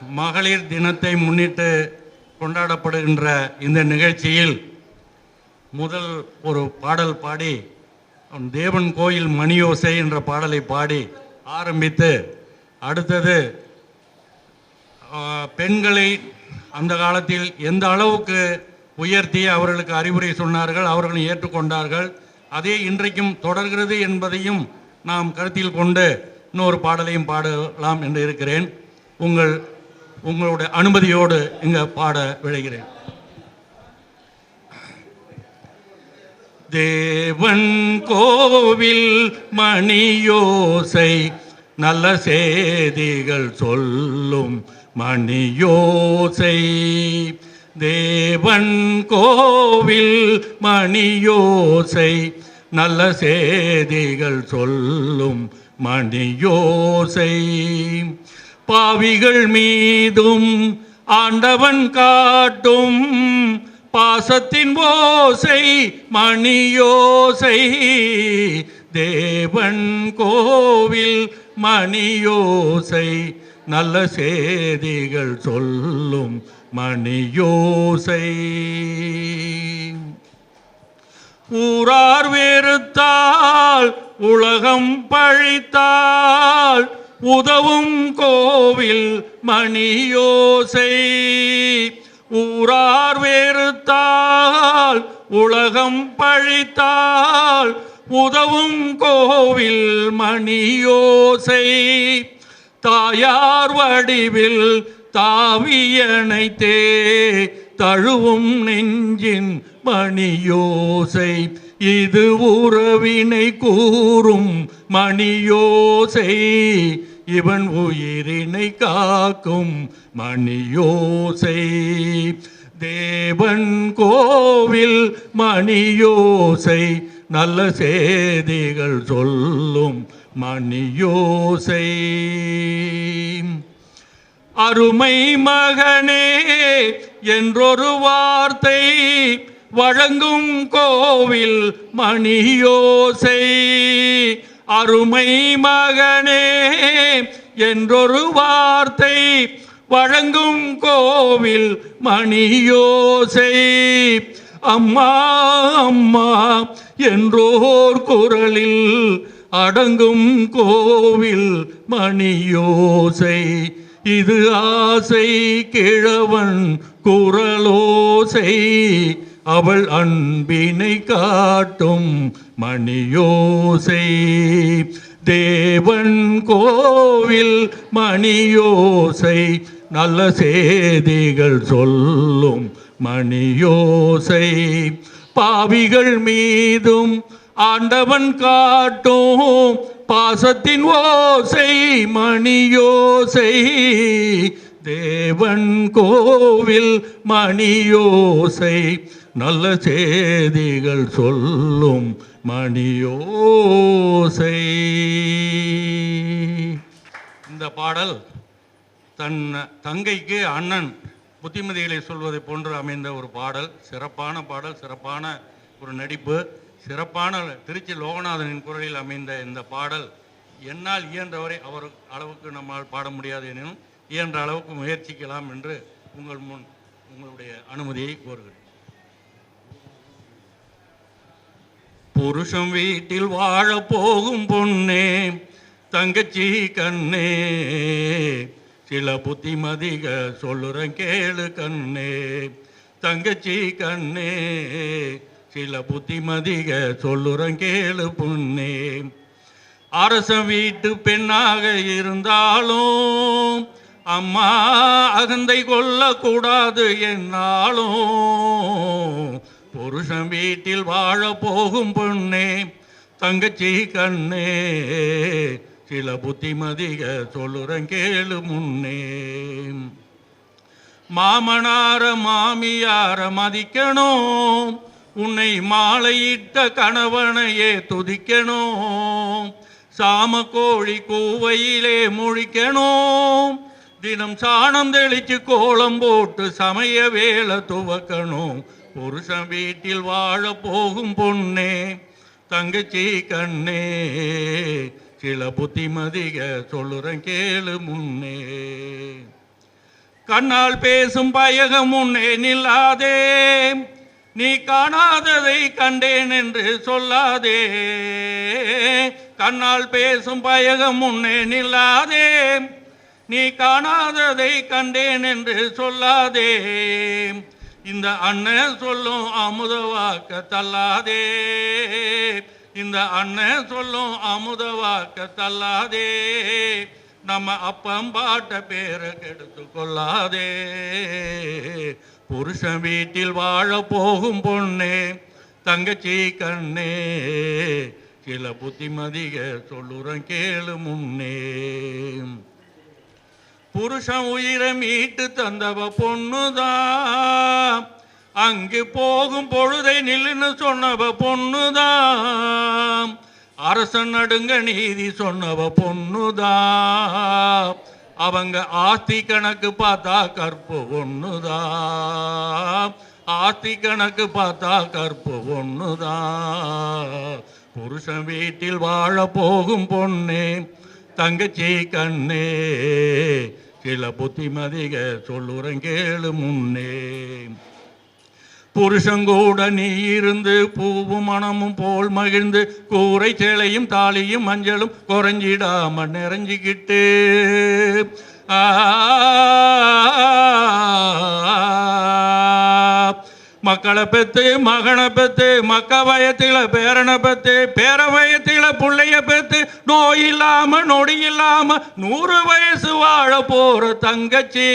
மகளிர் தினத்தை முன்னிட்டு கொண்டாடப்படுகின்ற இந்த நிகழ்ச்சியில் முதல் ஒரு பாடல் பாடி தேவன் கோயில் மணியோசை என்ற பாடலை பாடி ஆரம்பித்து அடுத்தது பெண்களை அந்த காலத்தில் எந்த அளவுக்கு உயர்த்தி அவர்களுக்கு அறிவுரை சொன்னார்கள் அவர்களும் ஏற்றுக்கொண்டார்கள் அதே இன்றைக்கும் தொடர்கிறது என்பதையும் நாம் கருத்தில் கொண்டு இன்னொரு பாடலையும் பாடலாம் என்று இருக்கிறேன். உங்கள் உங்களுடைய அனுமதியோடு இங்கே பாட விளைகிறேன் தேவன் கோவில் மணியோசை நல்ல செய்திகள் சொல்லும் மணியோசை. தேவன் கோவில் மணியோசை நல்ல செய்திகள் சொல்லும் மணியோசை. பாவிகள் மீதும் ஆண்டவன் காட்டும் பாசத்தின் ஓசை மணியோசை. தேவன் கோவில் மணியோசை நல்ல செய்திகள் சொல்லும் மணியோசை. ஊரார் வெறுத்தால் உலகம் பழித்தால் உதவும் கோவில் மணியோசை. ஊரார் வேறுத்தால் உலகம் பழித்தால் உதவும் கோவில் மணியோசை. தாயார் வடிவில் தாவியணைத்தே தழுவும் நெஞ்சின் மணியோசை. இது உறவினை கூறும் மணியோசை. இவன் உயிரினை காக்கும் மணியோசை. தேவன் கோவில் மணியோசை நல்ல செய்திகள் சொல்லும் மணியோசை. அருமை மகனே என்றொரு வார்த்தை வழங்கும் கோவில் மணியோசை. அருமை மகனே என்றொரு வார்த்தை வழங்கும் கோவில் மணியோசை. அம்மா அம்மா என்றோர் குரலில் அடங்கும் கோவில் மணியோசை. இது ஆசை கிழவன் குரலோசை. அவள் அன்பினை காட்டும் மணியோசை. தேவன் கோவில் மணியோசை. நல்ல செய்திகள் சொல்லும் மணியோசை. பாவிகள் மீதும் ஆண்டவன் காட்டும் பாசத்தின் ஓசை மணியோசை. தேவன் கோவில் மணியோசை. நல்ல செய்திகள் சொல்லும் மணியோசை. இந்த பாடல் தன் தங்கைக்கு அண்ணன் புத்திமதிகளை சொல்வதை போன்று அமைந்த ஒரு பாடல் சிறப்பான பாடல் சிறப்பான ஒரு நடிப்பு சிறப்பான திருச்சி லோகநாதனின் குரலில் அமைந்த இந்த பாடல். என்னால் இயன்றவரை அவர் அளவுக்கு நம்மால் பாட முடியாது எனினும் இயன்ற அளவுக்கு முயற்சிக்கலாம் என்று உங்கள் முன் உங்களுடைய அனுமதியை கோருகிறேன். புருஷன் வீட்டில் வாழ போகும் பொண்ணே தங்கச்சி கண்ணே. சில புத்திமதிக சொல்லுறேன் கேளு கண்ணே தங்கச்சி கண்ணே. சில புத்திமதிக சொல்லுறேன் கேளு பொண்ணே. அரசன் வீட்டு பெண்ணாக இருந்தாலும் அம்மா அகந்தை கொள்ளக்கூடாது என்னாலும். புருஷன் வீட்டில் வாழ போகும் பொண்ணே தங்கச்சி கண்ணே. சில புத்திமதிக சொல்லுறன் கேளு முன்னே. மாமனார மாமியார மதிக்கணும். உன்னை மாலையிட்ட கணவனையே துதிக்கணும். சாம கோழி கூவையிலே முழிக்கணும். தினம் சாணம் தெளிச்சு கோலம் போட்டு சமய வேலை துவக்கணும். புருஷன் வீட்டில் வாழ போகும் பொண்ணே தங்கச்சி கண்ணே. சில புத்திமதிக சொல்லுறன் கேளு முன்னே. கண்ணால் பேசும் பயகம் முன்னே நில்லாதே நீ காணாததை கண்டேன் என்று சொல்லாதே. கண்ணால் பேசும் பயகம் முன்னே நில்லாதே நீ காணாததை கண்டேன் என்று சொல்லாதே. இந்த அண்ணன் சொல்லும் அமுத வாக்க தள்ளாதே. இந்த அண்ணன் சொல்லும் அமுத வாக்க தள்ளாதே. நம்ம அப்பம் பாட்ட பேரை கெடுத்து கொள்ளாதே. புருஷன் வீட்டில் வாழ போகும் பொண்ணே தங்கச்சி கண்ணே. சில புத்திமதிக சொல்லுறன் கேளு முன்னே. புருஷன் உயிரை மீட்டு தந்தவ பொண்ணுதான். அங்கு போகும் பொழுதை நில்லுன்னு சொன்னவ பொண்ணுதான். அரசன் நடுங்க நீதி சொன்னவ பொண்ணுதான். அவங்க ஆஸ்தி கணக்கு பார்த்தா கற்பு ஒண்ணுதான் ஆஸ்தி கணக்கு பார்த்தா கற்பு ஒண்ணுதான் புருஷன் வீட்டில் வாழ போகும் பொண்ணே தங்கச்சி கண்ணே. சில புத்திமதிக சொல்லுறேன் கேளு முன்னே. புருஷங்கூட நீ இருந்து பூவும் மணமும் போல் மகிழ்ந்து கூரை சேலையும் தாலியும் மஞ்சளும் குறைஞ்சிடாம நிறைஞ்சிக்கிட்டு. ஆ மக்களை பெத்து மகனை பெத்து மக்க வயத்தில பேரனை பெத்து பேர வயத்தில பிள்ளைய பெத்து நோய் இல்லாம நொடி இல்லாம நூறு வயசு வாழ போற தங்கச்சி.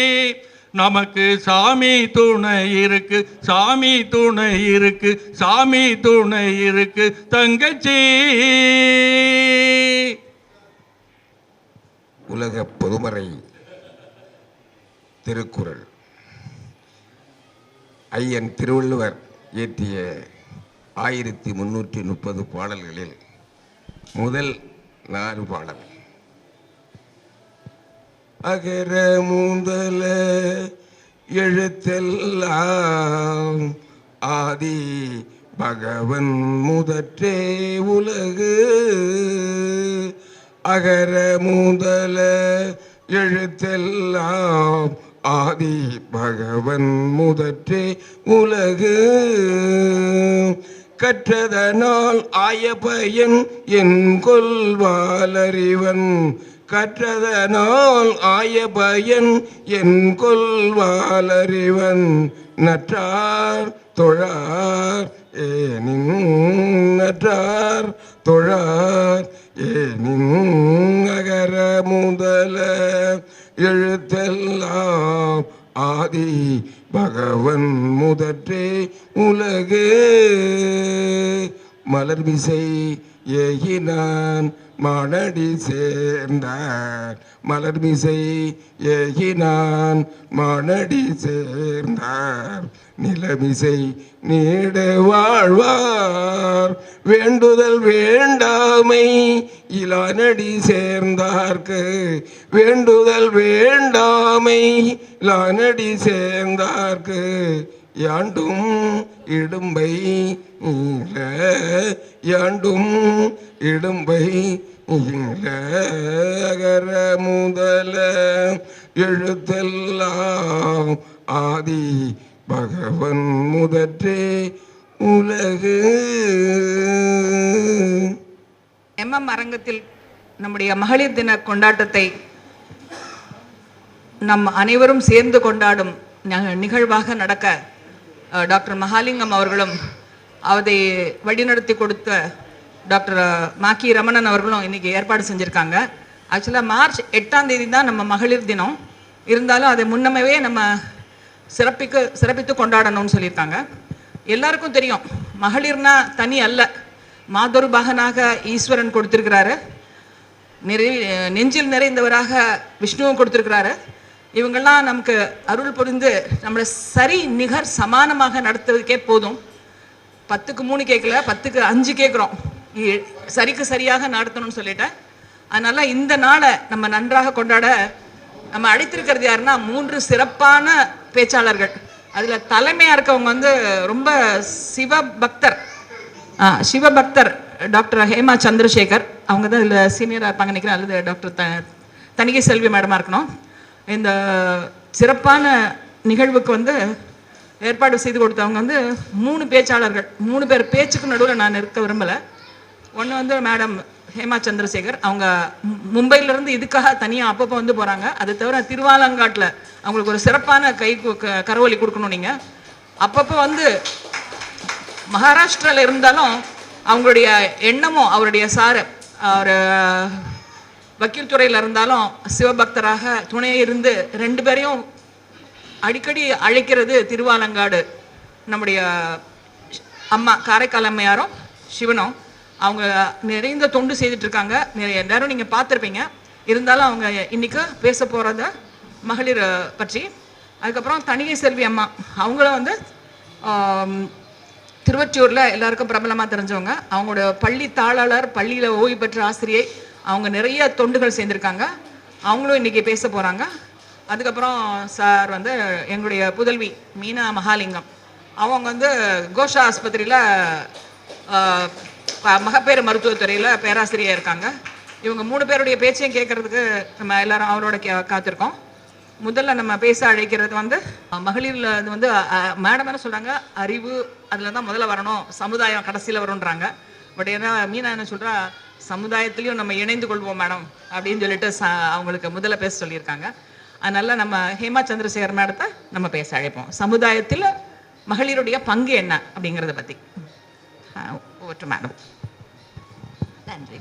நமக்கு சாமி துணை இருக்கு சாமி துணை இருக்கு சாமி துணை இருக்கு தங்கச்சி. உலக பொதுமறை திருக்குறள். ஐயன் திருவள்ளுவர் இயற்றிய ஆயிரத்தி முன்னூற்றி முப்பது பாடல்களில் முதல் நாலு பாடல் அகர மூந்தல எழுத்தெல்லாம் ஆதி பகவன் முதற்றே உலகு. அகர மூந்தல எழுத்தெல்லாம் ஆதி பகவன் முதற்றே உலகு. கற்றதனால் ஆய என் கொள்வாலறிவன் கற்றதனால் ஆய என் கொள்வாலறிவன் நற்றார் தொழார் ஏனின் நற்றார் தொழார் ஏனின் நகர முதல எழுத்தெல்லாம் ஆதி பகவன் முதற்றே உலகு. மலர்மிசை ஏகினான் மானடி சேர்ந்தான். மலர்மிசை ஏகினான் மானடி சேர்ந்தார் நிலமிசை நீட வாழ்வார். வேண்டுதல் வேண்டாமை இலானடி சேர்ந்தார்க்கு. வேண்டுதல் வேண்டாமை லானடி சேர்ந்தார்க்கு. யாண்டும் இடும்பை யாண்டும் இடும்பை அகர முதல எழுத்தெல்லாம் ஆதி பகவன் முதற்றே உலகு. எம்எம் அரங்கத்தில் நம்முடைய மகளிர் தின கொண்டாட்டத்தை நம் அனைவரும் சேர்ந்து கொண்டாடும் நிகழ்வாக நடக்க டாக்டர் மகாலிங்கம் அவர்களும் அதை வழிநடத்தி கொடுத்த டாக்டர் மாக்கி ரமணன் அவர்களும் இன்றைக்கி ஏற்பாடு செஞ்சுருக்காங்க. ஆக்சுவலாக மார்ச் எட்டாம் தேதி தான் நம்ம மகளிர் தினம். இருந்தாலும் அதை முன்னமே நம்ம சிறப்பிக்க சிறப்பித்து கொண்டாடணும்னு சொல்லியிருக்காங்க. எல்லாருக்கும் தெரியும் மகளிர்னா தனி அல்ல. மாதொரு பாகனாக ஈஸ்வரன் கொடுத்துருக்கிறாரு. நிறை நெஞ்சில் நிறைந்தவராக விஷ்ணுவும் கொடுத்துருக்கிறாரு. இவங்கெல்லாம் நமக்கு அருள் புரிந்து நம்மளை சரி நிகர் சமானமாக நடத்துவதுக்கே போதும். பத்துக்கு மூணு கேட்கல பத்துக்கு அஞ்சு கேட்குறோம் சரிக்கு சரியாக நடத்தணும்னு சொல்லிட்டேன் அதனால் இந்த நாளை நம்ம நன்றாக கொண்டாட நம்ம அழைத்திருக்கிறது யாருன்னா மூன்று சிறப்பான பேச்சாளர்கள். அதில் தலைமையாக இருக்கவங்க வந்து ரொம்ப சிவ பக்தர் ஆ, சிவபக்தர் டாக்டர் ஹேமா சந்திரசேகர். அவங்க தான் இதில் சீனியராக இருப்பாங்க நினைக்கிறேன். அல்லது டாக்டர் த தணிகை செல்வி மேடமாக இருக்கணும். இந்த சிறப்பான நிகழ்வுக்கு வந்து ஏற்பாடு செய்து கொடுத்தவங்க வந்து மூணு பேச்சாளர்கள். மூணு பேர் பேச்சுக்கு நடுவில் நான் இருக்க விரும்பலை. ஒன்று வந்து மேடம் ஹேமா சந்திரசேகர். அவங்க மு- இதுக்காக தனியாக அப்பப்போ வந்து போகிறாங்க அது தவிர திருவாலங்காட்டில் அவங்களுக்கு ஒரு சிறப்பான கை க- கரவொலி கொடுக்கணும் நீங்கள் அப்பப்போ வந்து மகாராஷ்டிராவில் இருந்தாலும் அவங்களுடைய எண்ணமும் அவருடைய சார் அவர் வக்கீல் துறையில் இருந்தாலும் சிவபக்தராக துணையை இருந்து ரெண்டு பேரையும் அடிக்கடி அழைக்கிறது திருவாலங்காடு நம்முடைய அம்மா காரைக்கால் அம்மையாரும் சிவனும். அவங்க நிறைந்த தொண்டு செய்துட்டு இருக்காங்க நிறைய நேரம் நீங்கள் பார்த்துருப்பீங்க. இருந்தாலும் அவங்க இன்னைக்கு பேச போகிறத மகளிர் பற்றி. அதுக்கப்புறம் தனிகை செல்வி அம்மா. அவங்களும் வந்து திருவற்றியூரில் எல்லாருக்கும் பிரபலமாக தெரிஞ்சவங்க. அவங்களோட பள்ளி தாளாளர் பள்ளியில் ஓய்வு பெற்ற ஆசிரியை அவங்க நிறைய தொண்டுகள் சேர்ந்துருக்காங்க. அவங்களும் இன்றைக்கி பேச போகிறாங்க அதுக்கப்புறம் சார் வந்து எங்களுடைய புதல்வி மீனா மகாலிங்கம். அவங்க வந்து கோஷா ஆஸ்பத்திரியில் மகப்பேறு மருத்துவத்துறையில் பேராசிரியர் இருக்காங்க. இவங்க மூணு பேருடைய பேச்சையும் கேட்கறதுக்கு நம்ம எல்லாரும் அவரோட கே காத்திருக்கோம். முதல்ல நம்ம பேச அழைக்கிறது வந்து மகளிரில் மகளிர்ல இது வந்து மேடம் என்ன சொல்கிறாங்க அறிவு அதில் தான் முதல்ல வரணும். சமுதாயம் கடைசியில் வரும்ன்றாங்க. பட் ஏன்னா மீனா என்ன சொல்கிறா சமுதாயத்திலையும் நம்ம இணைந்து கொள்வோம் மேடம் அப்படின்னு சொல்லிட்டு அவங்களுக்கு முதல்ல பேச சொல்லியிருக்காங்க. அதனால நம்ம ஹேமா சந்திரசேகர் மேடத்தை நம்ம பேச அழைப்போம். சமுதாயத்தில் மகளிருடைய பங்கு என்ன அப்படிங்கிறத பற்றி ஓட்டு மேடம் நன்றி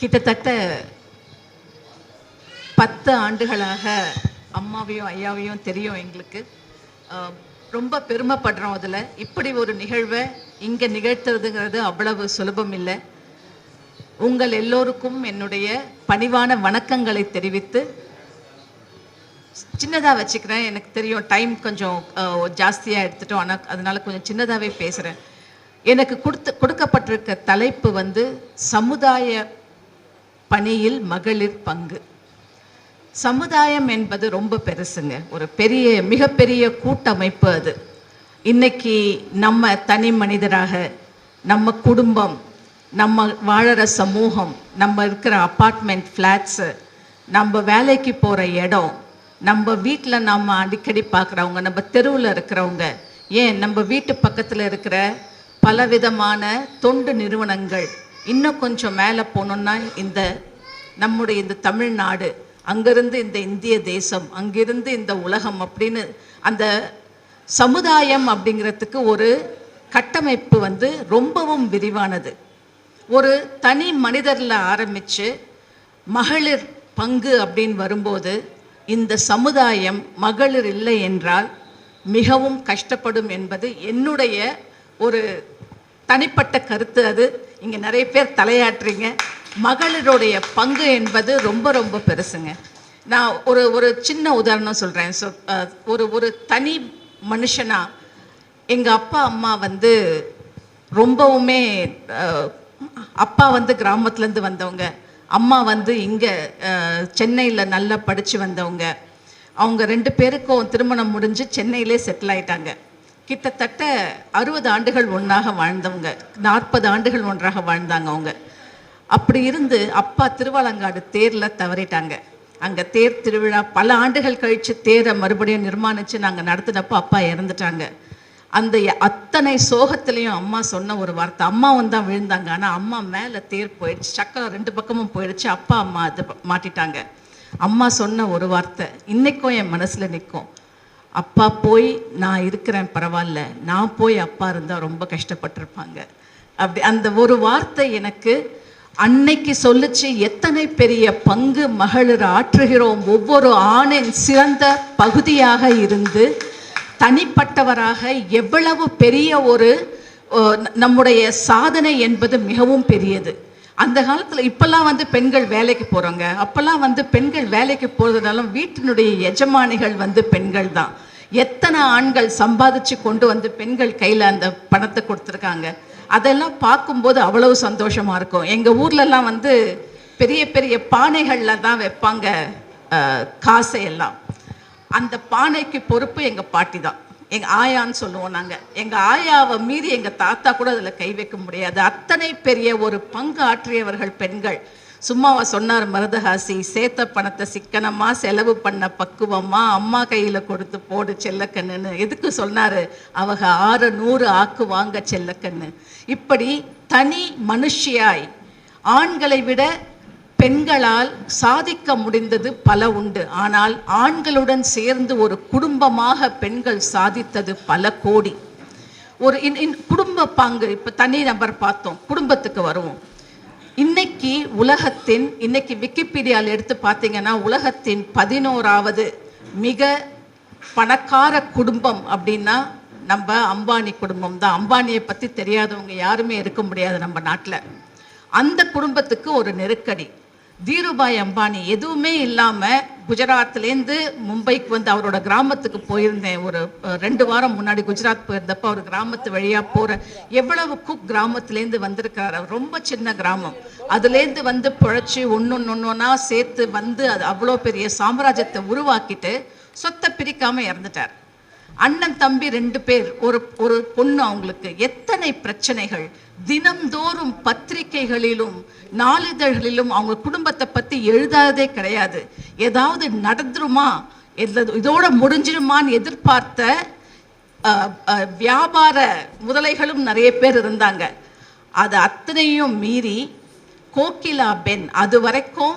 கிட்டத்தட்ட பத்து ஆண்டுகளாக அம்மாவையும் ஐயாவையும் தெரியும் எங்களுக்கு. ரொம்ப பெருமைப்படுறோம் அதில். இப்படி ஒரு நிகழ்வை இங்கே நிகழ்த்துறதுங்கிறது அவ்வளவு சுலபம் இல்லை. உங்கள் எல்லோருக்கும் என்னுடைய பணிவான வணக்கங்களை தெரிவித்து சின்னதாக வச்சுக்கிறேன். எனக்கு தெரியும் டைம் கொஞ்சம் ஜாஸ்தியாக எடுத்துட்டோம். ஆனால் அதனால் கொஞ்சம் சின்னதாகவே பேசுகிறேன் எனக்கு கொடுத்து கொடுக்கப்பட்டிருக்க தலைப்பு வந்து சமுதாய பணியில் மகளிர் பங்கு. சமுதாயம் என்பது ரொம்ப பெருசுங்க. ஒரு பெரிய மிகப்பெரிய கூட்டமைப்பு அது. இன்னைக்கு நம்ம தனி மனிதராக நம்ம குடும்பம் நம்ம வாழற சமூகம் நம்ம இருக்கிற அப்பார்ட்மெண்ட் ஃப்ளாட்ஸு நம்ம வேலைக்கு போகிற இடம் நம்ம வீட்டில் நம்ம அடிக்கடி பார்க்குறவங்க நம்ம தெருவில் இருக்கிறவங்க ஏன் நம்ம வீட்டு பக்கத்தில் இருக்கிற பலவிதமான தொண்டு நிறுவனங்கள் இன்னும் கொஞ்சம் மேலே போனோன்னா இந்த நம்முடைய இந்த தமிழ்நாடு அங்கிருந்து இந்த இந்திய தேசம் அங்கிருந்து இந்த உலகம் அப்படின்னு அந்த சமுதாயம் அப்படிங்கிறதுக்கு ஒரு கட்டமைப்பு வந்து ரொம்பவும் விரிவானது. ஒரு தனி மனிதரில் ஆரம்பித்து மகளிர் பங்கு அப்படின்னு வரும்போது இந்த சமுதாயம் மகளிர் இல்லை என்றால் மிகவும் கஷ்டப்படும் என்பது என்னுடைய ஒரு தனிப்பட்ட கருத்து அது. இங்கே நிறைய பேர் தலையாட்டுறீங்க. மகளிருடைய பங்கு என்பது ரொம்ப ரொம்ப பெருசுங்க. நான் ஒரு ஒரு சின்ன உதாரணம் சொல்கிறேன் ஸோ ஒரு ஒரு தனி மனுஷனா எங்கள் அப்பா அம்மா வந்து ரொம்பவுமே அப்பா வந்து கிராமத்துலேருந்து வந்தவங்க. அம்மா வந்து இங்கே சென்னையில் நல்லா படித்து வந்தவங்க. அவங்க ரெண்டு பேருக்கும் திருமணம் முடிஞ்சு சென்னையிலே செட்டில் ஆயிட்டாங்க. கிட்டத்தட்ட அறுபது ஆண்டுகள் ஒன்றாக வாழ்ந்தவங்க. நாற்பது ஆண்டுகள் ஒன்றாக வாழ்ந்தாங்க அவங்க. அப்படி இருந்து அப்பா திருவாலங்காடு தேரில் தவறிட்டாங்க. அங்கே தேர் திருவிழா பல ஆண்டுகள் கழித்து தேரை மறுபடியும் நிர்மாணித்து நாங்கள் நடத்தினப்போ அப்பா இறந்துட்டாங்க. அந்த அத்தனை சோகத்திலையும் அம்மா சொன்ன ஒரு வார்த்தை. அம்மாவும் தான் விழுந்தாங்க. ஆனால் அம்மா மேலே தேர் போயிடுச்சு. சக்கரம் ரெண்டு பக்கமும் போயிடுச்சு. அப்பா அம்மா அது மாட்டிட்டாங்க. அம்மா சொன்ன ஒரு வார்த்தை இன்னைக்கும் என் மனசில் நிற்கும் அப்பா போய் நான் இருக்கிறேன் பரவாயில்ல. நான் போய் அப்பா இருந்தால் ரொம்ப கஷ்டப்பட்டிருப்பாங்க. அப்படி அந்த ஒரு வார்த்தை எனக்கு அன்னைக்கு சொல்லுச்சு எத்தனை பெரிய பங்கு மகளிர் ஆற்றுகிறோம். ஒவ்வொரு ஆணின் சிறந்த பகுதியாக இருந்து தனிப்பட்டவராக எவ்வளவு பெரிய ஒரு நம்முடைய சாதனை என்பது மிகவும் பெரியது. அந்த காலத்தில் இப்போல்லாம் வந்து பெண்கள் வேலைக்கு போகிறாங்க அப்போல்லாம் வந்து பெண்கள் வேலைக்கு போகிறதுனாலும் வீட்டினுடைய எஜமானிகள் வந்து பெண்கள் தான். எத்தனை ஆண்கள் சம்பாதிச்சு கொண்டு வந்து பெண்கள் கையில் அந்த பணத்தை கொடுத்துருக்காங்க. அதெல்லாம் பார்க்கும்போது அவ்வளவு சந்தோஷமாக இருக்கும். எங்கள் ஊர்லலாம் வந்து பெரிய பெரிய பானைகளில் தான் வைப்பாங்க காசை எல்லாம் அந்த பானைக்கு பொறுப்பு எங்கள் பாட்டி தான். எங்கள் ஆயான்னு சொல்லுவோம் நாங்கள் எங்கள் ஆயாவை மீறி எங்கள் தாத்தா கூட அதில் கை வைக்க முடியாது. அத்தனை பெரிய ஒரு பங்கு ஆற்றியவர்கள் பெண்கள். சும்மாவா சொன்னார் மருதஹாசி சேர்த்த பணத்தை சிக்கனமா செலவு பண்ண பக்குவமா அம்மா கையில கொடுத்து போடு செல்லக்கண்ணுன்னு. எதுக்கு சொன்னாரு? அவங்க ஆறு நூறு ஆக்கு வாங்க செல்லக்கண்ணு. இப்படி தனி மனுஷியாய் ஆண்களை விட பெண்களால் சாதிக்க முடிந்தது பல உண்டு. ஆனால் ஆண்களுடன் சேர்ந்து ஒரு குடும்பமாக பெண்கள் சாதித்தது பல கோடி. ஒரு இன் இன் குடும்ப பாங்கு இப்போ தனி நபர் பார்த்தோம் குடும்பத்துக்கு வருவோம். இன்னைக்கு உலகத்தின் இன்னைக்கு விக்கிபீடியாவில் எடுத்து பார்த்தீங்கன்னா உலகத்தின் பதினோராவது மிக பணக்கார குடும்பம் அப்படின்னா நம்ம அம்பானி குடும்பம் தான். அம்பானியை பற்றி தெரியாதவங்க யாருமே இருக்க முடியாது நம்ம நாட்டில். அந்த குடும்பத்துக்கு ஒரு நெருக்கடி. தீருபாய் அம்பானி எதுவுமே இல்லாமல் குஜராத்லேருந்து மும்பைக்கு வந்து அவரோட கிராமத்துக்கு போயிருந்தேன். ஒரு ரெண்டு வாரம் முன்னாடி குஜராத் போயிருந்தப்போ அவர் கிராமத்து வழியாக போகிற எவ்வளவு குக் கிராமத்துலேருந்து வந்திருக்காரு அவர் ரொம்ப சின்ன கிராமம். அதுலேருந்து வந்து பிழைச்சி ஒன்று ஒன்றா சேர்த்து வந்து அது அவ்வளோ பெரிய சாம்ராஜ்யத்தை உருவாக்கிட்டு சொத்தை பிரிக்காமல் இறந்துட்டார். அண்ணன் தம்பி ரெண்டு பேர் ஒரு ஒரு பொண்ணு அவங்களுக்கு. எத்தனை பிரச்சனைகள்? தினம்தோறும் பத்திரிகைகளிலும் நாளிதழ்களிலும் அவங்க குடும்பத்தை பற்றி எழுதாததே கிடையாது. ஏதாவது நடந்துருமா? இதோட முடிஞ்சிருமான்னு எதிர்பார்த்த வியாபார முதலைகளும் நிறைய பேர் இருந்தாங்க. அது அத்தனையும் மீறி கோகிலா பென் அது வரைக்கும்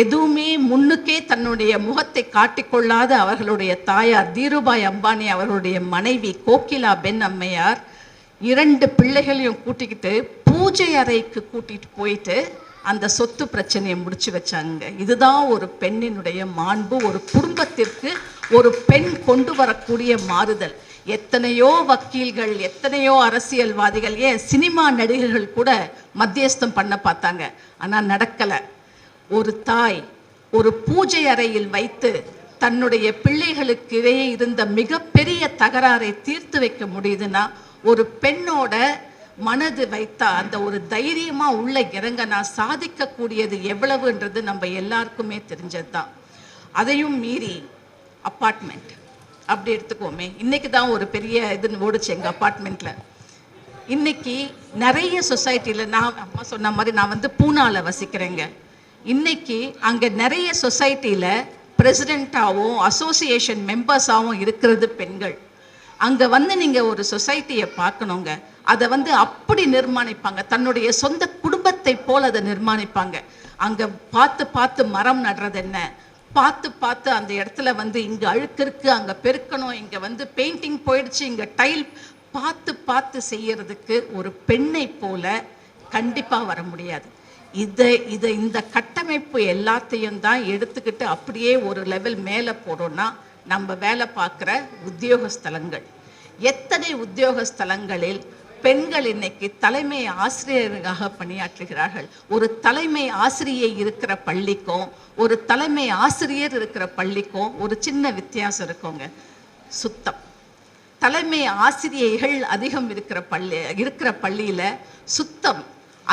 எதுவுமே முன்னுக்கே தன்னுடைய முகத்தை காட்டிக்கொள்ளாத அவர்களுடைய தாயார் தீருபாய் அம்பானி அவர்களுடைய மனைவி கோகிலா பென் அம்மையார் இரண்டு பிள்ளைகளையும் கூட்டிக்கிட்டு பூஜை அறைக்கு கூட்டிகிட்டு போயிட்டு அந்த சொத்து பிரச்சனையை முடிச்சு வச்சாங்க. இதுதான் ஒரு பெண்ணினுடைய மாண்பு ஒரு குடும்பத்திற்கு ஒரு பெண் கொண்டு வரக்கூடிய மாறுதல். எத்தனையோ வக்கீல்கள் எத்தனையோ அரசியல்வாதிகள் ஏன் சினிமா நடிகர்கள் கூட மத்தியஸ்தம் பண்ண பார்த்தாங்க. ஆனால் நடக்கலை. ஒரு தாய் ஒரு பூஜை அறையில் வைத்து தன்னுடைய பிள்ளைகளுக்கு இடையே இருந்த மிகப்பெரிய தகராறை தீர்த்து வைக்க முடியுதுன்னா ஒரு பெண்ணோட மனது வைத்தா அந்த ஒரு தைரியமா உள்ள இறங்க நான் சாதிக்கக்கூடியது எவ்வளவுன்றது நம்ம எல்லாருக்குமே தெரிஞ்சதுதான். அதையும் மீறி அப்பார்ட்மெண்ட் அப்படி எடுத்துக்கோமே. இன்னைக்கு தான் ஒரு பெரிய இது ஓடுச்சு எங்க அப்பார்ட்மெண்ட்ல இன்னைக்கு நிறைய சொசைட்டியில் நான் அம்மா சொன்ன மாதிரி நான் வந்து பூனால வசிக்கிறேங்க. இன்னைக்கு அங்கே நிறைய சொசைட்டியில் பிரசிடெண்ட்டாகவும் அசோசியேஷன் மெம்பர்ஸாகவும் இருக்கிறது பெண்கள். அங்கே வந்து நீங்கள் ஒரு சொசைட்டியை பார்க்கணுங்க. அதை வந்து அப்படி நிர்மாணிப்பாங்க. தன்னுடைய சொந்த குடும்பத்தை போல் அதை நிர்மாணிப்பாங்க. அங்கே பார்த்து பார்த்து மரம் நடுறது என்ன? பார்த்து பார்த்து அந்த இடத்துல வந்து இங்கே அழுக்கு இருக்கு அங்கே பெருக்கணும் இங்கே வந்து பெயிண்டிங் போயிடுச்சு இங்கே டைல் பார்த்து பார்த்து செய்யறதுக்கு ஒரு பெண்ணை போல கண்டிப்பாக வர முடியாது. இதை இதை இந்த கட்டமைப்பு எல்லாத்தையும் தான் எடுத்துக்கிட்டு அப்படியே ஒரு லெவல் மேலே போகிறோன்னா நம்ம வேலை பார்க்குற உத்தியோக ஸ்தலங்கள் எத்தனை உத்தியோக ஸ்தலங்களில் பெண்கள் இன்னைக்கு தலைமை ஆசிரியர்களாக பணியாற்றுகிறார்கள்? ஒரு தலைமை ஆசிரியை இருக்கிற பள்ளிக்கும் ஒரு தலைமை ஆசிரியர் இருக்கிற பள்ளிக்கும் ஒரு சின்ன வித்தியாசம் இருக்குங்க. சுத்தம். தலைமை ஆசிரியைகள் அதிகம் இருக்கிற பள்ளி இருக்கிற பள்ளியில் சுத்தம்.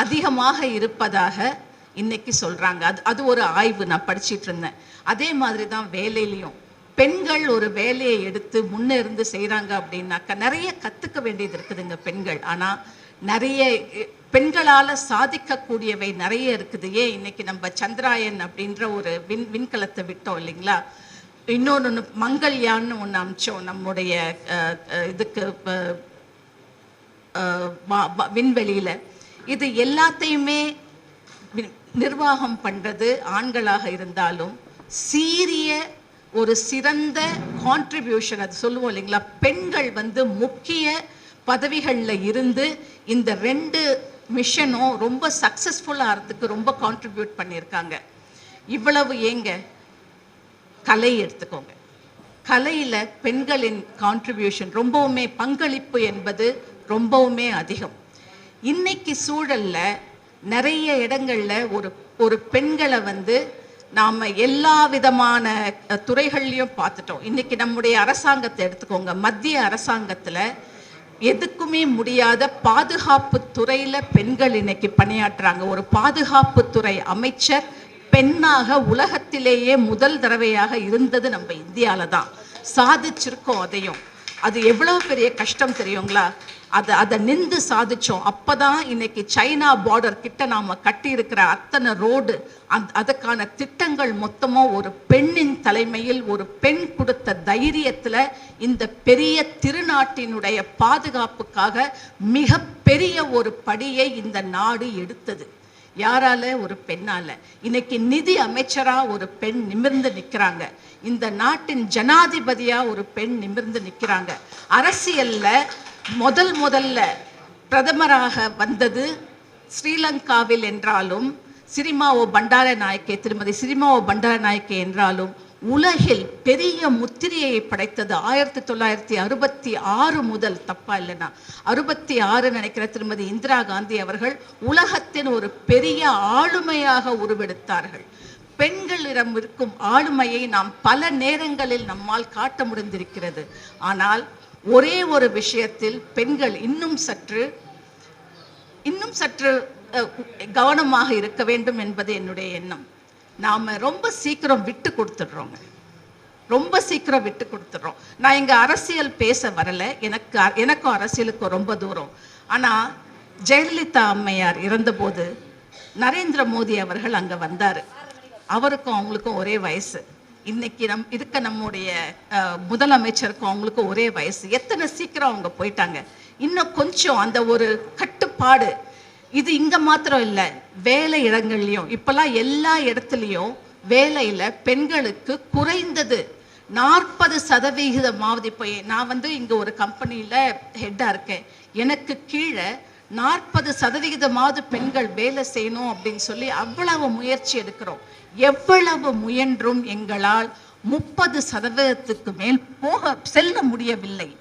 அதிகமாக இருப்பதாக இன்னைக்கு சொல்கிறாங்க அது அது ஒரு ஆய்வு நான் படிச்சிட்டு இருந்தேன். அதே மாதிரி தான் வேலையிலையும். பெண்கள் ஒரு வேலையை எடுத்து முன்னே இருந்து செய்கிறாங்க அப்படின்னாக்கா நிறைய கற்றுக்க வேண்டியது இருக்குதுங்க பெண்கள். ஆனால் நிறைய பெண்களால் சாதிக்கக்கூடியவை நிறைய இருக்குது. ஏன் இன்னைக்கு நம்ம சந்திராயன் அப்படின்ற ஒரு விண் விண்கலத்தை விட்டோம் இல்லைங்களா? இன்னொன்று மங்கள்யான்னு ஒன்று அமிச்சோம் நம்முடைய இதுக்கு விண்வெளியில். இது எல்லாத்தையுமே நிர்வாகம் பண்ணுறது ஆண்களாக இருந்தாலும் சீரிய ஒரு சிறந்த கான்ட்ரிபியூஷன் அது சொல்லுவோம் இல்லைங்களா? பெண்கள் வந்து முக்கிய பதவிகளில் இருந்து இந்த ரெண்டு மிஷனும் ரொம்ப சக்ஸஸ்ஃபுல்லாக ஆகிறதுக்கு ரொம்ப கான்ட்ரிபியூட் பண்ணியிருக்காங்க. இவ்வளவு ஏங்க? கலை எடுத்துக்கோங்க. கலையில் பெண்களின் கான்ட்ரிபியூஷன் ரொம்பவுமே பங்களிப்பு என்பது ரொம்பவுமே அதிகம். இன்னைக்கு சூழல்ல நிறைய இடங்கள்ல ஒரு ஒரு பெண்களை வந்து நாம எல்லா விதமான துறைகள்லையும் பார்த்துட்டோம். இன்னைக்கு நம்முடைய அரசாங்கத்தை எடுத்துக்கோங்க. மத்திய அரசாங்கத்துல எதுக்குமே முடியாத பாதுகாப்பு துறையில பெண்கள் இன்னைக்கு பணியாற்றுறாங்க ஒரு பாதுகாப்பு துறை அமைச்சர் பெண்ணாக உலகத்திலேயே முதல் தடவையாக இருந்தது நம்ம இந்தியாவில் தான். சாதிச்சிருக்கோம் அதையும். அது எவ்வளவு பெரிய கஷ்டம் தெரியுங்களா? அதை அதை நின்று சாதிச்சோம். அப்பதான் இன்னைக்கு சைனா பார்டர் கிட்ட நாம் கட்டியிருக்கிற அத்தனை ரோடு அந் அதுக்கான திட்டங்கள் மொத்தமும் ஒரு பெண்ணின் தலைமையில் ஒரு பெண் கொடுத்த தைரியத்தில் இந்த பெரிய திருநாட்டினுடைய பாதுகாப்புக்காக மிக பெரிய ஒரு படியை இந்த நாடு எடுத்தது. யாரால? ஒரு பெண்ணால. இன்னைக்கு நிதி அமைச்சரா ஒரு பெண் நிமிர்ந்து நிற்கிறாங்க இந்த நாட்டின் ஜனாதிபதியாக ஒரு பெண் நிமிர்ந்து நிற்கிறாங்க அரசியலில் முதல் முதல்ல பிரதமராக வந்தது ஸ்ரீலங்காவில் என்றாலும் சிரிமாவோ பண்டார நாயக்கே திருமதி சிரிமாவோ பண்டார நாயக்கே என்றாலும் உலகில் பெரிய முத்திரையை படைத்தது ஆயிரத்தி தொள்ளாயிரத்தி அறுபத்தி ஆறு முதல் தப்பா இல்லைன்னா. அறுபத்தி ஆறு நினைக்கிற திருமதி இந்திரா காந்தி அவர்கள் உலகத்தின் ஒரு பெரிய ஆளுமையாக உருவெடுத்தார்கள். பெண்களிடம் இருக்கும் ஆளுமையை நாம் பல நேரங்களில் நம்மால் காட்ட முடிந்திருக்கிறது. ஆனால் ஒரே ஒரு விஷயத்தில் பெண்கள் இன்னும் சற்று இன்னும் சற்று கவனமாக இருக்க வேண்டும் என்பது என்னுடைய எண்ணம். நாம் ரொம்ப சீக்கிரம் விட்டு கொடுத்துடுறோங்க. ரொம்ப சீக்கிரம் விட்டு கொடுத்துட்றோம். நான் இங்கே அரசியல் பேச வரல. எனக்கு அ- எனக்கும் அரசியலுக்கும் ரொம்ப தூரம். ஆனால் ஜெயலலிதா அம்மையார் இறந்தபோது நரேந்திர மோடி அவர்கள் அங்கே வந்தார். அவருக்கும் அவங்களுக்கும் ஒரே வயசு. இன்னைக்கு நம் இருக்க நம்முடைய முதலமைச்சருக்கும் அவங்களுக்கும் ஒரே வயசு. எத்தனை சீக்கிரம் அவங்க போயிட்டாங்க. இன்னும் கொஞ்சம் அந்த ஒரு கட்டுப்பாடு. இது இங்கே மாத்திரம் இல்லை வேலை இடங்கள்லையும். இப்போல்லாம் எல்லா இடத்துலையும் வேலையில் பெண்களுக்கு குறைந்தது நாற்பது சதவிகிதமாவது இப்போ நான் வந்து இங்கே ஒரு கம்பெனியில் ஹெட்டாக இருக்கேன். எனக்கு கீழே நாற்பது சதவிகிதமாவது பெண்கள் வேலை செய்யணும் அப்படின்னு சொல்லி அவ்வளவு முயற்சி எடுக்கிறோம். எவ்வளவு முயன்றும் எங்களால் முப்பது சதவீதத்துக்கு மேல் போக செல்ல முடியவில்லை.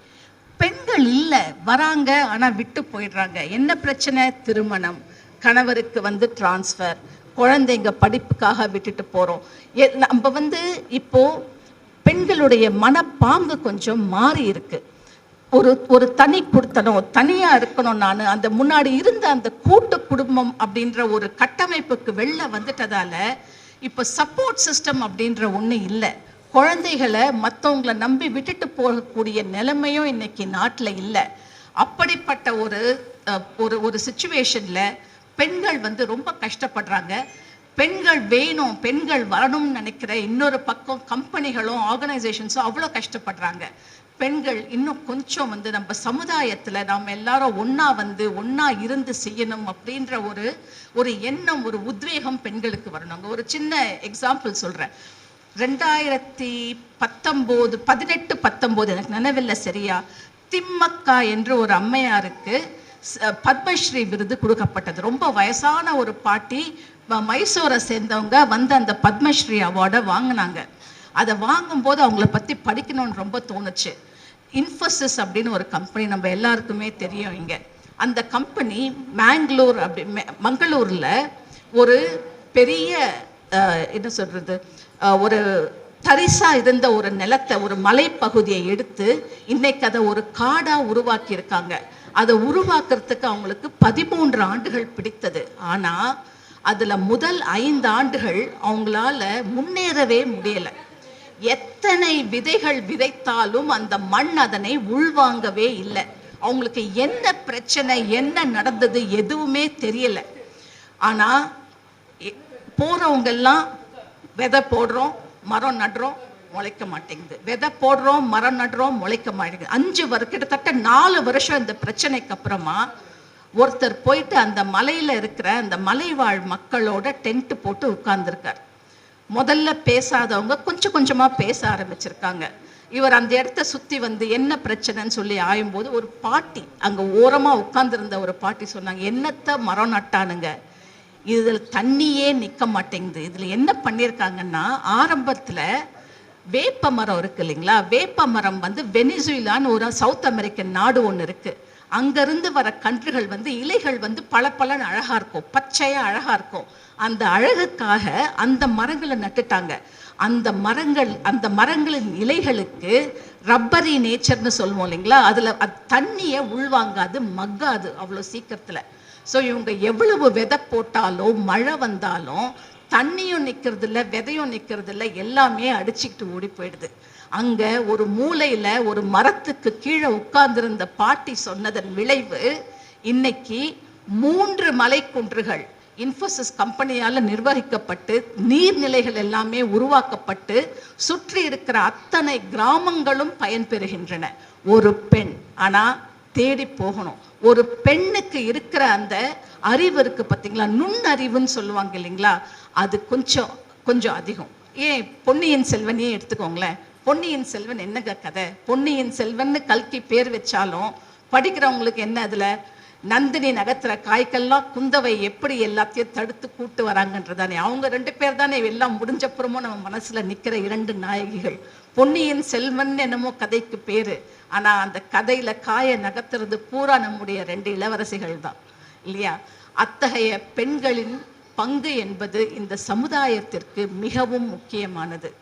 பெண்கள் இல்லை வராங்க ஆனால் விட்டு போயிடுறாங்க. என்ன பிரச்சனை? திருமணம். கணவருக்கு வந்து டிரான்ஸ்ஃபர் குழந்தைங்க படிப்புக்காக விட்டுட்டு போகிறோம் எ- நம்ம வந்து இப்போது பெண்களுடைய மனப்பாங்கு கொஞ்சம் மாறி இருக்குது ஒரு ஒரு தனி கொடுத்தனும் தனியாக இருக்கணும் நான். அந்த முன்னாடி இருந்த அந்த கூட்டு குடும்பம் அப்படின்ற ஒரு கட்டமைப்புக்கு வெளில வந்துட்டதால இப்போ சப்போர்ட் சிஸ்டம் அப்படின்ற ஒன்று இல்லை. குழந்தைகளை மற்றவங்களை நம்பி விட்டுட்டு போகக்கூடிய நிலைமையும் இன்னைக்கு நாட்டில் இல்லை. அப்படிப்பட்ட ஒரு ஒரு ஒரு சுச்சுவேஷனில் பெண்கள் வந்து ரொம்ப கஷ்டப்படுறாங்க. பெண்கள் வேணும் பெண்கள் வரணும்னு நினைக்கிற இன்னொரு பக்கம் கம்பெனிகளும் ஆர்கனைசேஷன்ஸும் அவ்வளோ கஷ்டப்படுறாங்க. பெண்கள் இன்னும் கொஞ்சம் வந்து நம்ம சமுதாயத்தில் நாம் எல்லாரும் ஒன்றா வந்து ஒன்றா இருந்து செய்யணும் அப்படின்ற ஒரு ஒரு எண்ணம் ஒரு உத்வேகம் பெண்களுக்கு வரணும். ஒரு சின்ன எக்ஸாம்பிள் சொல்கிறேன் ரெண்டாயிரத்தி பத்தொம்போது பதினெட்டு பத்தொம்போது எனக்கு நினைவில்லை சரியா? திம்மக்கா என்று ஒரு அம்மையாருக்கு பத்மஸ்ரீ விருது கொடுக்கப்பட்டது. ரொம்ப வயசான ஒரு பாட்டி மைசூரை சேர்ந்தவங்க வந்து அந்த பத்மஸ்ரீ அவார்டை வாங்கினாங்க. அதை வாங்கும்போது அவங்கள பற்றி படிக்கணும்னு ரொம்ப தோணுச்சு. இன்ஃபோசிஸ் அப்படின்னு ஒரு கம்பெனி நம்ம எல்லாருக்குமே தெரியும் இங்கே. அந்த கம்பெனி மேங்களூர் அப்படி மங்களூரில் ஒரு பெரிய என்ன சொல்கிறது ஒரு தரிசாக இருந்த ஒரு நிலத்தை ஒரு மலைப்பகுதியை எடுத்து இன்னைக்கு அதை ஒரு காடாக உருவாக்கியிருக்காங்க. அதை உருவாக்குறதுக்கு அவங்களுக்கு பதிமூன்று ஆண்டுகள் பிடித்தது. ஆனால் அதில் முதல் ஐந்து ஆண்டுகள் அவங்களால முன்னேறவே முடியலை. எத்தனை விதைகள் விதைத்தாலும் அந்த மண் அதனை உள்வாங்கவே இல்லை. அவங்களுக்கு என்ன பிரச்சனை என்ன நடந்தது எதுவுமே தெரியல. ஆனால் போகிறவங்கெல்லாம் விதை போடுறோம் மரம் நடுறோம் முளைக்க மாட்டேங்குது. விதை போடுறோம் மரம் நடுறோம் முளைக்க மாட்டேங்குது. அஞ்சு வருஷம் கிட்டத்தட்ட நாலு வருஷம் இந்த பிரச்சனைக்கு அப்புறமா ஒருத்தர் போயிட்டு அந்த மலையில் இருக்கிற அந்த மலைவாழ் மக்களோட டென்ட் போட்டு உட்கார்ந்துருக்கார். முதல்ல பேசாதவங்க கொஞ்சம் கொஞ்சமாக பேச ஆரம்பிச்சிருக்காங்க. இவர் அந்த இடத்த சுற்றி வந்து என்ன பிரச்சனைன்னு சொல்லி ஆயும்போது ஒரு பாட்டி அங்கே ஓரமாக உட்காந்துருந்த ஒரு பாட்டி சொன்னாங்க என்னத்த மரம் நட்டானுங்க? இதில் தண்ணியே நிற்க மாட்டேங்குது. இதில் என்ன பண்ணியிருக்காங்கன்னா ஆரம்பத்தில் வேப்ப மரம் இருக்கு இல்லைங்களா? வேப்ப மரம் வந்து வெனிசுலான்னு ஒரு சவுத் அமெரிக்கன் நாடு ஒன்று இருக்குது அங்கிருந்து வர கன்றுகள் வந்து இலைகள் வந்து பளபளன் அழகாக இருக்கும். பச்சையாக அழகாக இருக்கும். அந்த அழகுக்காக அந்த மரங்களை நட்டுட்டாங்க. அந்த மரங்கள் அந்த மரங்களின் இலைகளுக்கு ரப்பரி நேச்சர்னு சொல்லுவோம் இல்லைங்களா? அதில் அது தண்ணியை உள்வாங்காது மக்காது அவ்வளோ சீக்கிரத்தில். ஸோ இவங்க எவ்வளவு விதை போட்டாலும் மழை வந்தாலும் தண்ணியும் நிற்கிறதில்ல விதையும் நிற்கிறதில்ல எல்லாமே அடிச்சுக்கிட்டு ஓடி போயிடுது. அங்க ஒரு மூலையில ஒரு மரத்துக்கு கீழே உட்கார்ந்திருந்த பாட்டி சொன்னதன் விளைவு இன்னைக்கு மூன்று மலைக்குன்றுகள் இன்ஃபோசிஸ் கம்பெனியால் நிர்வகிக்கப்பட்டு நீர்நிலைகள் எல்லாமே உருவாக்கப்பட்டு சுற்றி இருக்கிற அத்தனை கிராமங்களும் பயன்பெறுகின்றன ஒரு பெண் ஆனால் தேடி போகணும். ஒரு பெண்ணுக்கு இருக்கிற அந்த அறிவு இருக்கு பார்த்தீங்களா நுண்ணறிவுன்னு சொல்லுவாங்க இல்லைங்களா? அது கொஞ்சம் கொஞ்சம் அதிகம். ஏன் பொன்னியின் செல்வனையே எடுத்துக்கோங்களேன். பொன்னியின் செல்வன் என்னங்க கதை? பொன்னியின் செல்வன்னு கல்கி பேர் வச்சாலும் படிக்கிறவங்களுக்கு என்ன அதுல? நந்தினி நகத்துற காய்க்கெல்லாம் குந்தவை எப்படி எல்லாத்தையும் தடுத்து கூட்டு வராங்கன்றதானே. அவங்க ரெண்டு பேர் தானே எல்லாம் முடிஞ்சப்புறமும் நம்ம மனசுல நிக்கிற இரண்டு நாயகிகள். பொன்னியின் செல்வன் என்னமோ கதைக்கு பேரு. ஆனா அந்த கதையில காய நகர்த்துறது பூரா நம்முடைய ரெண்டு இளவரசிகள் தான். இல்லையா? அத்தகைய பெண்களின் பங்கு என்பது இந்த சமுதாயத்திற்கு மிகவும் முக்கியமானது.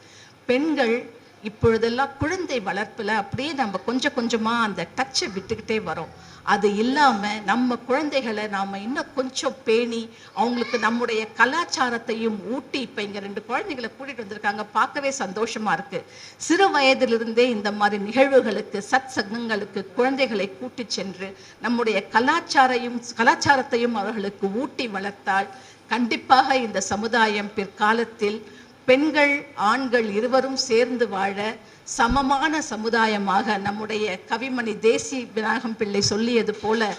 பெண்கள் இப்பொழுதெல்லாம் குழந்தை வளர்ப்பில் அப்படியே நம்ம கொஞ்சம் கொஞ்சமாக அந்த டச்சை விட்டுக்கிட்டே வரோம். அது இல்லாமல் நம்ம குழந்தைகளை நாம இன்னும் கொஞ்சம் பேணி அவங்களுக்கு நம்முடைய கலாச்சாரத்தையும் ஊட்டி இப்போ இங்கே ரெண்டு குழந்தைகளை கூட்டிகிட்டு வந்திருக்காங்க. பார்க்கவே சந்தோஷமா இருக்கு. சிறு வயதிலிருந்தே இந்த மாதிரி நிகழ்வுகளுக்கு சத் சங்கங்களுக்கு குழந்தைகளை கூட்டி சென்று நம்முடைய கலாச்சாரையும் கலாச்சாரத்தையும் அவர்களுக்கு ஊட்டி வளர்த்தால் கண்டிப்பாக இந்த சமுதாயம் பிற்காலத்தில் பெண்கள் ஆண்கள் இருவரும் சேர்ந்து வாழ சமமான சமுதாயமாக நம்முடைய கவிமணி தேசி விநாயகம் பிள்ளை சொல்லியது போல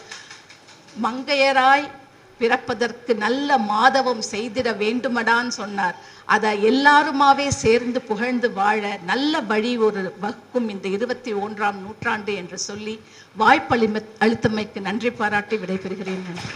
மங்கையராய் பிறப்பதற்கு நல்ல மாதவம் செய்திட வேண்டுமடான்னு சொன்னார். அதை எல்லாருமாவே சேர்ந்து புகழ்ந்து வாழ நல்ல வழி ஒரு வகுக்கும் இந்த இருபத்தி ஒன்றாம் நூற்றாண்டு என்று சொல்லி வாய்ப்பளிம அழுத்தமைக்கு நன்றி பாராட்டி விடைபெறுகிறேன். நன்றி